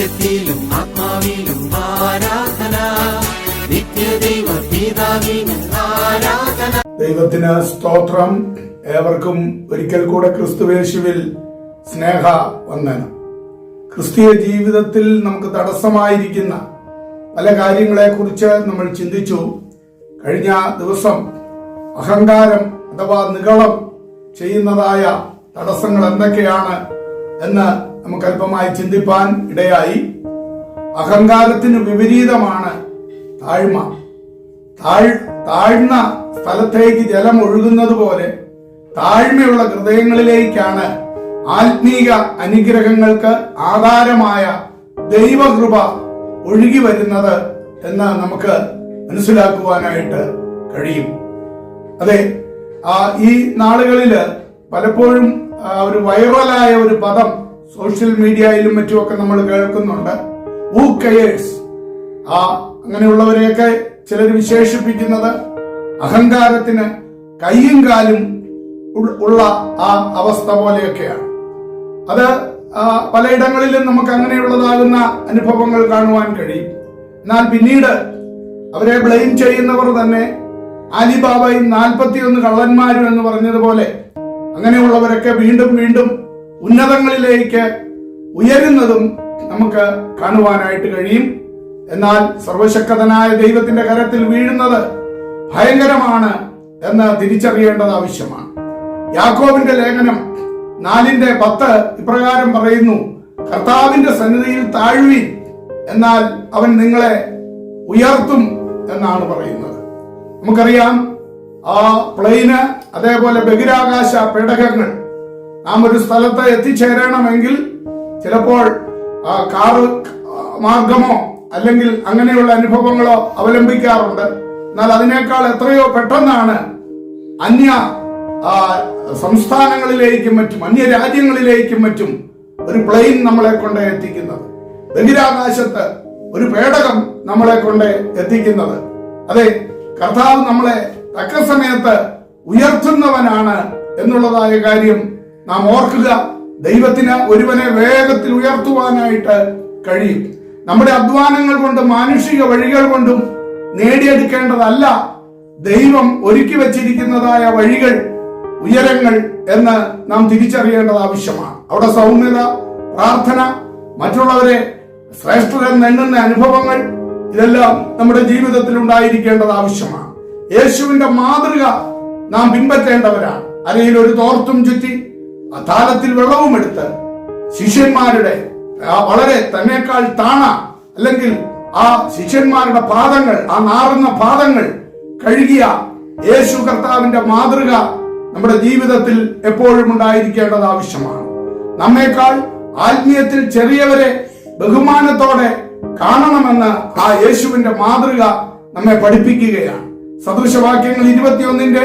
സത്യത്തിലും ആത്മാവിലും ആരാധന. നിത്യദൈവ പിതാവിനും ആരാധന. ദൈവത്തിന് സ്തോത്രം. ഏവർക്കും ഒരിക്കൽ കൂടെ ക്രിസ്തുവേശുവിൽ സ്നേഹ വന്ദനം. ക്രിസ്തീയ ജീവിതത്തിൽ നമുക്ക് തടസ്സമായിരിക്കുന്ന പല കാര്യങ്ങളെക്കുറിച്ച് നമ്മൾ ചിന്തിച്ചു. കഴിഞ്ഞ ദിവസം അഹങ്കാരം അഥവാ നികളം ചെയ്യുന്നതായ തടസ്സങ്ങൾ എന്തൊക്കെയാണ് എന്ന് നമുക്ക് അല്പമായി ചിന്തിപ്പാൻ ഇടയായി. അഹങ്കാരത്തിന് വിപരീതമാണ് താഴ്മ. താഴ് താഴ്ന്ന സ്ഥലത്തേക്ക് ജലം ഒഴുകുന്നത് പോലെ താഴ്മയുള്ള ഹൃദയങ്ങളിലേക്കാണ് ആത്മീക അനുഗ്രഹങ്ങൾക്ക് ആധാരമായ ദൈവകൃപ ഒഴുകി വരുന്നത് എന്ന് നമുക്ക് മനസ്സിലാക്കുവാനായിട്ട് കഴിയും. അതെ ഈ നാളുകളിൽ പലപ്പോഴും ഒരു വൈറലായ ഒരു പദം സോഷ്യൽ മീഡിയയിലും മറ്റുമൊക്കെ നമ്മൾ കേൾക്കുന്നുണ്ട്. ഹൂ കയേഴ്സ് ആ അങ്ങനെയുള്ളവരെയൊക്കെ ചിലർ വിശേഷിപ്പിക്കുന്നത് അഹങ്കാരത്തിന് കയ്യും കാലും ഉള്ള ആ അവസ്ഥ പോലെയൊക്കെയാണ്. അത് പലയിടങ്ങളിലും നമുക്ക് അങ്ങനെയുള്ളതാകുന്ന അനുഭവങ്ങൾ കാണുവാൻ കഴിയും. എന്നാൽ പിന്നീട് അവരെ ബ്ലെയിം ചെയ്യുന്നവർ തന്നെ അലിബാബയും നാൽപ്പത്തിയൊന്ന് കള്ളന്മാരും എന്ന് പറഞ്ഞതുപോലെ അങ്ങനെയുള്ളവരൊക്കെ വീണ്ടും വീണ്ടും ഉന്നതങ്ങളിലേക്ക് ഉയരുന്നതും നമുക്ക് കാണുവാനായിട്ട് കഴിയും. എന്നാൽ സർവശക്തനായ ദൈവത്തിന്റെ കരത്തിൽ വീഴുന്നത് ഭയങ്കരമാണ് എന്ന് തിരിച്ചറിയേണ്ടത് ആവശ്യമാണ്. യാക്കോബിന്റെ ലേഖനം നാലിന്റെ പത്ത് ഇപ്രകാരം പറയുന്നു കർത്താവിന്റെ സന്നിധിയിൽ താഴ്വി എന്നാൽ അവൻ നിങ്ങളെ ഉയർത്തും എന്നാണ് പറയുന്നത്. നമുക്കറിയാം ആ പ്ലെയിന് അതേപോലെ ബഹിരാകാശ പേടകങ്ങൾ നാം ഒരു സ്ഥലത്ത് എത്തിച്ചേരണമെങ്കിൽ ചിലപ്പോൾ കാറ് മാർഗമോ അല്ലെങ്കിൽ അങ്ങനെയുള്ള അനുഭവങ്ങളോ അവലംബിക്കാറുണ്ട്. എന്നാൽ അതിനേക്കാൾ എത്രയോ പെട്ടെന്നാണ് അന്യ സംസ്ഥാനങ്ങളിലേക്കും മറ്റും അന്യ രാജ്യങ്ങളിലേക്കും മറ്റും ഒരു പ്ലെയിൻ നമ്മളെ കൊണ്ട് എത്തിക്കുന്നത്. ബഹിരാകാശത്ത് ഒരു പേടകം നമ്മളെ കൊണ്ട് എത്തിക്കുന്നത്. അതെ കർത്താവ് നമ്മളെ തക്ക സമയത്ത് ഉയർത്തുന്നവനാണ് എന്നുള്ളതായ കാര്യം നാം ഓർക്കുക ദൈവത്തിന് ഒരുവനെ വേഗത്തിൽ ഉയർത്തുവാനായിട്ട് കഴിയും. നമ്മുടെ അധ്വാനങ്ങൾ കൊണ്ട് മാനുഷിക വഴികൾ കൊണ്ടും നേടിയെടുക്കേണ്ടതല്ല. ദൈവം ഒരുക്കി വച്ചിരിക്കുന്നതായ വഴികൾ ഉയരങ്ങൾ എന്ന് നാം തിരിച്ചറിയേണ്ടത് ആവശ്യമാണ്. അവിടെ സൗമ്യത പ്രാർത്ഥന മറ്റുള്ളവരെ ശ്രേഷ്ഠരെന്ന് എണ്ണുന്ന അനുഭവങ്ങൾ ഇതെല്ലാം നമ്മുടെ ജീവിതത്തിൽ ഉണ്ടായിരിക്കേണ്ടത് ആവശ്യമാണ്. യേശുവിന്റെ മാതൃക നാം പിൻപറ്റേണ്ടവരാണ്. അരയിൽ ഒരു തോർത്തും ചുറ്റി താലത്തിൽ വെള്ളവും എടുത്ത് ശിഷ്യന്മാരുടെ വളരെ തന്നെക്കാൾ താണ അല്ലെങ്കിൽ ആ ശിഷ്യന്മാരുടെ പാദങ്ങൾ ആ നാറുന്ന പാദങ്ങൾ കഴുകിയ യേശു കർത്താവിന്റെ മാതൃക നമ്മുടെ ജീവിതത്തിൽ എപ്പോഴും ഉണ്ടായിരിക്കേണ്ടത് ആവശ്യമാണ്. നമ്മേക്കാൾ ആത്മീയത്തിൽ ചെറിയവരെ ബഹുമാനത്തോടെ കാണണമെന്ന് ആ യേശുവിന്റെ മാതൃക നമ്മെ പഠിപ്പിക്കുകയാണ്. സദൃശവാക്യങ്ങൾ ഇരുപത്തിയൊന്നിന്റെ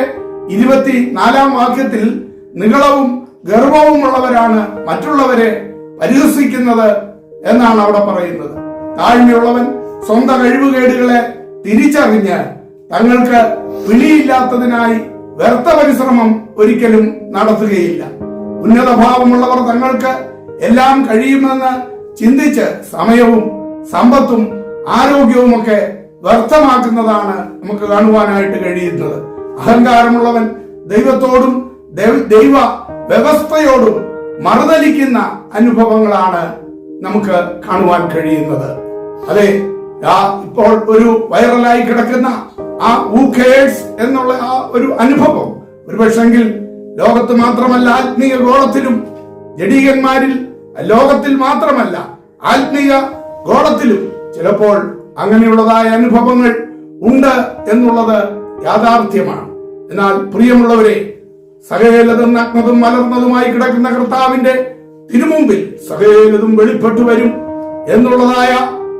ഇരുപത്തിനാലാം വാക്യത്തിൽ നികളവും ഗർവവുമുള്ളവരാണ് മറ്റുള്ളവരെ പരിഹസിക്കുന്നത് എന്നാണ് അവിടെ പറയുന്നത്. താഴ്മയുള്ളവൻ സ്വന്തം കഴിവുകേടുകളെ തിരിച്ചറിഞ്ഞ് തങ്ങൾക്ക് പിടിയില്ലാത്തതിനായി വ്യർത്ഥ പരിശ്രമം ഒരിക്കലും നടത്തുകയില്ല. ഉന്നത ഭാവമുള്ളവർ തങ്ങൾക്ക് എല്ലാം കഴിയുമെന്ന് ചിന്തിച്ച് സമയവും സമ്പത്തും ആരോഗ്യവുമൊക്കെ വ്യർത്ഥമാക്കുന്നതാണ് നമുക്ക് കാണുവാനായിട്ട് കഴിയുന്നത്. അഹങ്കാരമുള്ളവൻ ദൈവത്തോടും ദൈവ- ദൈവ വ്യവസ്ഥയോടും മറുതലിക്കുന്ന അനുഭവങ്ങളാണ് നമുക്ക് കാണുവാൻ കഴിയുന്നത്. അതെ ആ ഇപ്പോൾ ഒരു വൈറലായി കിടക്കുന്ന ആ ഊക്കേഴ്സ് എന്നുള്ള ആ ഒരു അനുഭവം. ഒരു പക്ഷെങ്കിൽ ലോകത്ത് മാത്രമല്ല ആത്മീയ ഗോളത്തിലും ജഡീകന്മാരിൽ ലോകത്തിൽ മാത്രമല്ല ആത്മീയ ഗോളത്തിലും ചിലപ്പോൾ അങ്ങനെയുള്ളതായ അനുഭവങ്ങൾ ഉണ്ട് എന്നുള്ളത് യാഥാർത്ഥ്യമാണ്. എന്നാൽ പ്രിയമുള്ളവരെ സകലതും നഗ്നതും മലർന്നതുമായി കിടക്കുന്ന കർത്താവിന്റെ തിരുമുമ്പിൽ സകലതും വെളിപ്പെട്ടു വരും എന്നുള്ളതായ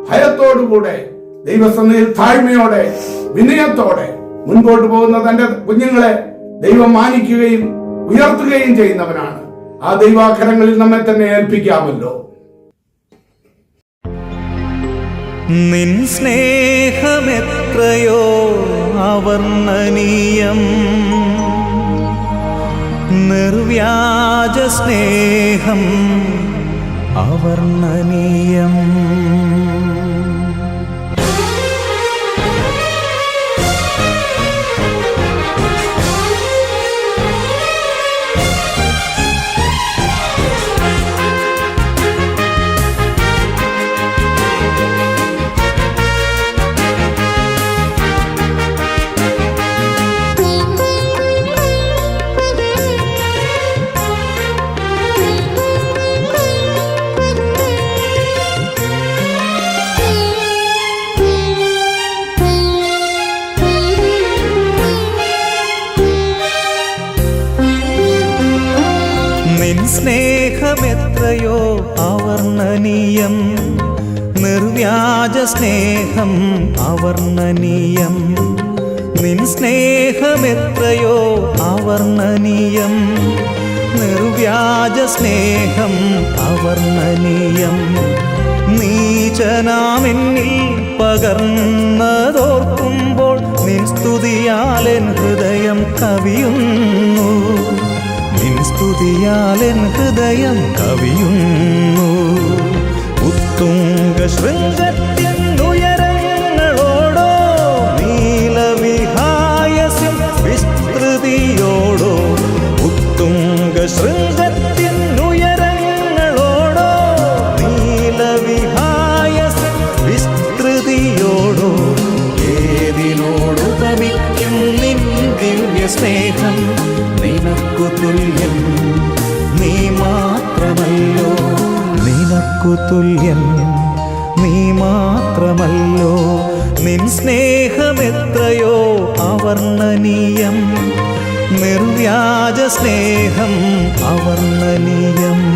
ഭയത്തോടുകൂടെ ദൈവസന്നിധിയിൽ താഴ്മയോടെ വിനയത്തോടെ മുൻപോട്ട് പോകുന്ന തന്റെ കുഞ്ഞുങ്ങളെ ദൈവം മാനിക്കുകയും ഉയർത്തുകയും ചെയ്യുന്നവനാണ്. ആ ദൈവാഖരങ്ങളിൽ നമ്മെ തന്നെ ഏൽപ്പിക്കാമല്ലോ. നിൻ സ്നേഹമെത്രയോ അവർണനീയം നിർവ്യാജ സ്നേഹം അവർണനീയം. സ്നേഹമെത്രയോ അവർണനീയം. നിർവ്യാജ സ്നേഹം അവർണനീയം. നിൻ സ്നേഹമെത്രയോ അവർണനീയം. നിർവ്യാജ സ്നേഹം അവർണനീയം. നീചനാമെന്നിൽ പകർന്നതോർക്കുമ്പോൾ നിൻ ഹൃദയം കവിയുന്നു. സ്തുതിയാലെൻ ഹൃദയം കവിയുന്നു. ഉത്തുംഗ ശൃംഗത്തിനുയരങ്ങളോടോ സ്നേഹം നിനക്കു തുല്യം. നീ മാത്രമല്ലോ. നിനക്കു തുല്യം. നീ മാത്രമല്ലോ. നിൻ സ്നേഹമെത്രയോ അവർണനീയം. നിർവ്യാജ സ്നേഹം അവർണനീയം.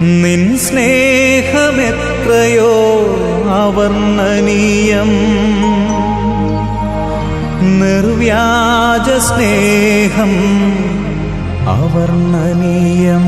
നിൻ സ്നേഹമെത്രയോ അവർണനീയം. നിർവ്യാജ സ്നേഹം അവർണനീയം.